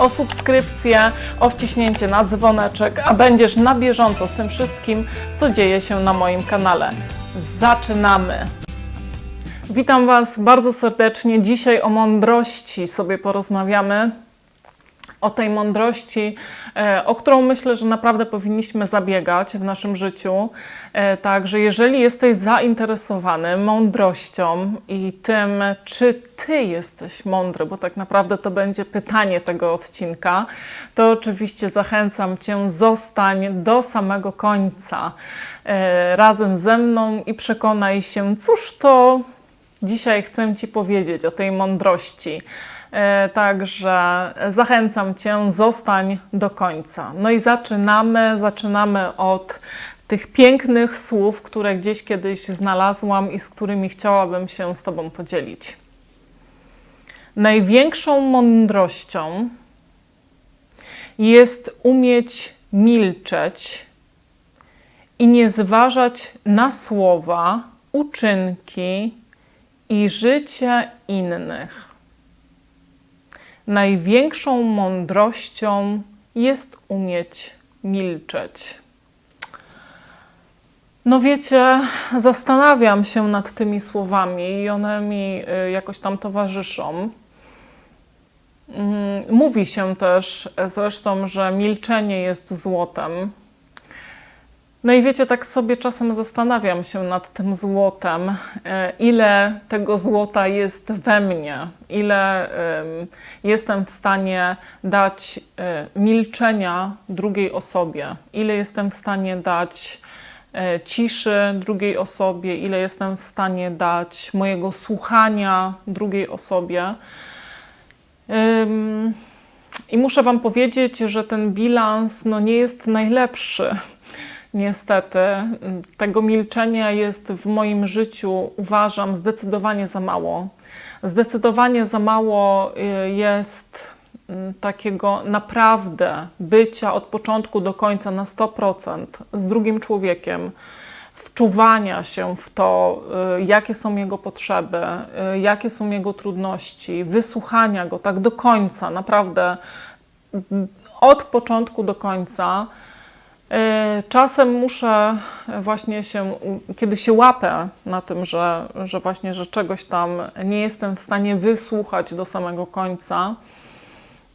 o subskrypcję, o wciśnięcie na dzwoneczek, a będziesz na bieżąco z tym wszystkim, co dzieje się na moim kanale. Zaczynamy! Witam Was bardzo serdecznie. Dzisiaj o mądrości sobie porozmawiamy. O tej mądrości, e, o którą myślę, że naprawdę powinniśmy zabiegać w naszym życiu. E, Także, jeżeli jesteś zainteresowany mądrością i tym, czy Ty jesteś mądry, bo tak naprawdę to będzie pytanie tego odcinka, to oczywiście zachęcam Cię, zostań do samego końca e, razem ze mną i przekonaj się, cóż to Dzisiaj chcę Ci powiedzieć o tej mądrości. E, Także zachęcam Cię, zostań do końca. No i zaczynamy, zaczynamy od tych pięknych słów, które gdzieś kiedyś znalazłam i z którymi chciałabym się z Tobą podzielić. Największą mądrością jest umieć milczeć i nie zważać na słowa, uczynki, i życie innych. Największą mądrością jest umieć milczeć. No wiecie, zastanawiam się nad tymi słowami i one mi y, jakoś tam towarzyszą. Mm, Mówi się też zresztą, że milczenie jest złotem. No i wiecie, tak sobie czasem zastanawiam się nad tym złotem, e, ile tego złota jest we mnie, ile em, jestem w stanie dać e, milczenia drugiej osobie, ile jestem w stanie dać e, ciszy drugiej osobie, ile jestem w stanie dać mojego słuchania drugiej osobie. I muszę Wam powiedzieć, że ten bilans no, nie jest najlepszy. Niestety, tego milczenia jest w moim życiu, uważam, zdecydowanie za mało. Zdecydowanie za mało y, jest mm, takiego naprawdę bycia od początku do końca na 100% z drugim człowiekiem, wczuwania się w to, y, jakie są jego potrzeby, y, jakie są jego trudności, wysłuchania go tak do końca, naprawdę mm, od początku do końca. Y, Czasem muszę właśnie się, kiedy się łapę na tym, że, że właśnie, że czegoś tam nie jestem w stanie wysłuchać do samego końca,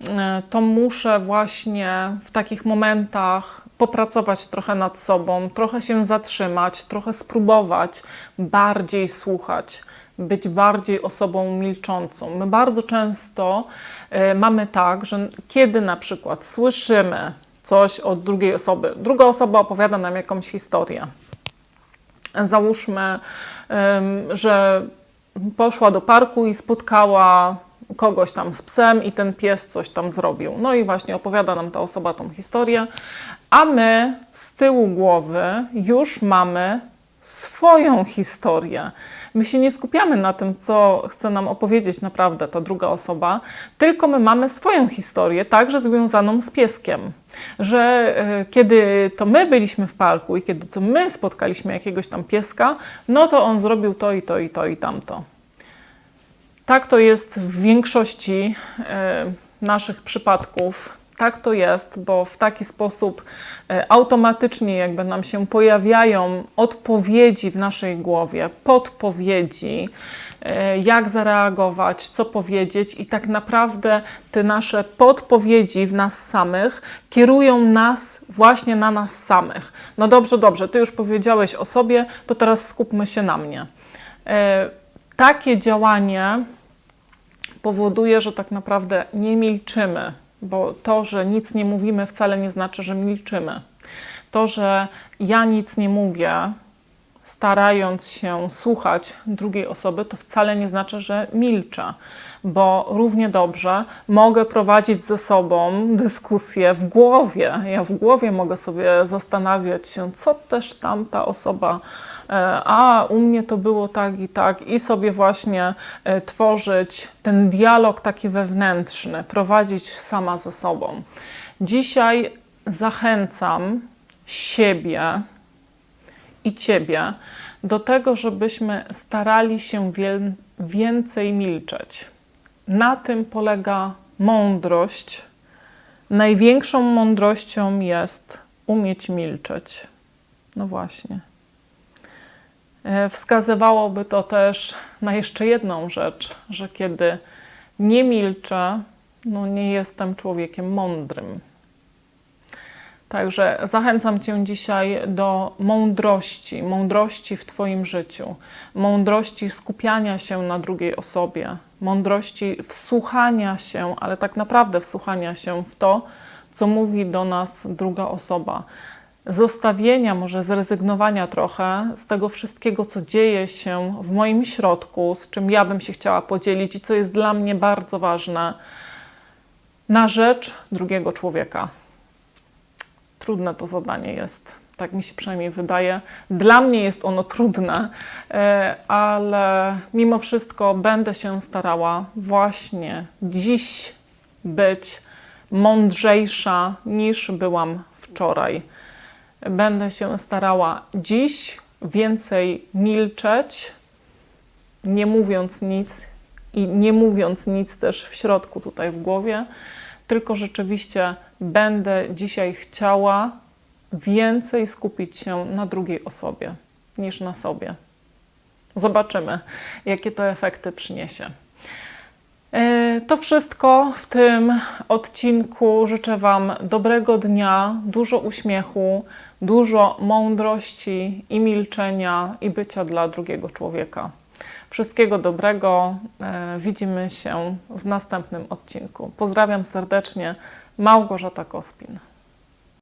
y, to muszę właśnie w takich momentach popracować trochę nad sobą, trochę się zatrzymać, trochę spróbować bardziej słuchać, być bardziej osobą milczącą. My bardzo często y, mamy tak, że kiedy na przykład słyszymy coś od drugiej osoby, druga osoba opowiada nam jakąś historię. Załóżmy, że poszła do parku i spotkała kogoś tam z psem i ten pies coś tam zrobił. No i właśnie opowiada nam ta osoba tą historię, a my z tyłu głowy już mamy swoją historię. My się nie skupiamy na tym, co chce nam opowiedzieć naprawdę ta druga osoba, tylko my mamy swoją historię, także związaną z pieskiem. Że e, kiedy to my byliśmy w parku i kiedy to my spotkaliśmy jakiegoś tam pieska, no to on zrobił to i to i to i tamto. Tak to jest w większości e, naszych przypadków. Tak to jest, bo w taki sposób e, automatycznie jakby nam się pojawiają odpowiedzi w naszej głowie, podpowiedzi, e, jak zareagować, co powiedzieć, i tak naprawdę te nasze podpowiedzi w nas samych kierują nas właśnie na nas samych. No dobrze, dobrze, ty już powiedziałeś o sobie, to teraz skupmy się na mnie. E, Takie działanie powoduje, że tak naprawdę nie milczymy, bo to, że nic nie mówimy, wcale nie znaczy, że milczymy. To, że ja nic nie mówię, starając się słuchać drugiej osoby, to wcale nie znaczy, że milczę, bo równie dobrze mogę prowadzić ze sobą dyskusję w głowie. Ja w głowie mogę sobie zastanawiać się, co też tamta osoba, e, a u mnie to było tak i tak, i sobie właśnie e, tworzyć ten dialog taki wewnętrzny, prowadzić sama ze sobą. Dzisiaj zachęcam siebie, i Ciebie do tego, żebyśmy starali się więcej milczeć. Na tym polega mądrość. Największą mądrością jest umieć milczeć. No właśnie. E, Wskazywałoby to też na jeszcze jedną rzecz, że kiedy nie milczę, no nie jestem człowiekiem mądrym. Także zachęcam Cię dzisiaj do mądrości, mądrości w Twoim życiu, mądrości skupiania się na drugiej osobie, mądrości wsłuchania się, ale tak naprawdę wsłuchania się w to, co mówi do nas druga osoba. Zostawienia, może zrezygnowania trochę z tego wszystkiego, co dzieje się w moim środku, z czym ja bym się chciała podzielić i co jest dla mnie bardzo ważne, na rzecz drugiego człowieka trudne to zadanie jest. Tak mi się przynajmniej wydaje. Dla mnie jest ono trudne, e, ale mimo wszystko będę się starała właśnie dziś być mądrzejsza niż byłam wczoraj. Będę się starała dziś więcej milczeć, nie mówiąc nic i nie mówiąc nic też w środku, tutaj w głowie, tylko rzeczywiście będę dzisiaj chciała więcej skupić się na drugiej osobie niż na sobie. Zobaczymy, jakie to efekty przyniesie. E, To wszystko w tym odcinku. Życzę Wam dobrego dnia, dużo uśmiechu, dużo mądrości i milczenia i bycia dla drugiego człowieka. Wszystkiego dobrego. E, Widzimy się w następnym odcinku. Pozdrawiam serdecznie. Małgorzata Kospin.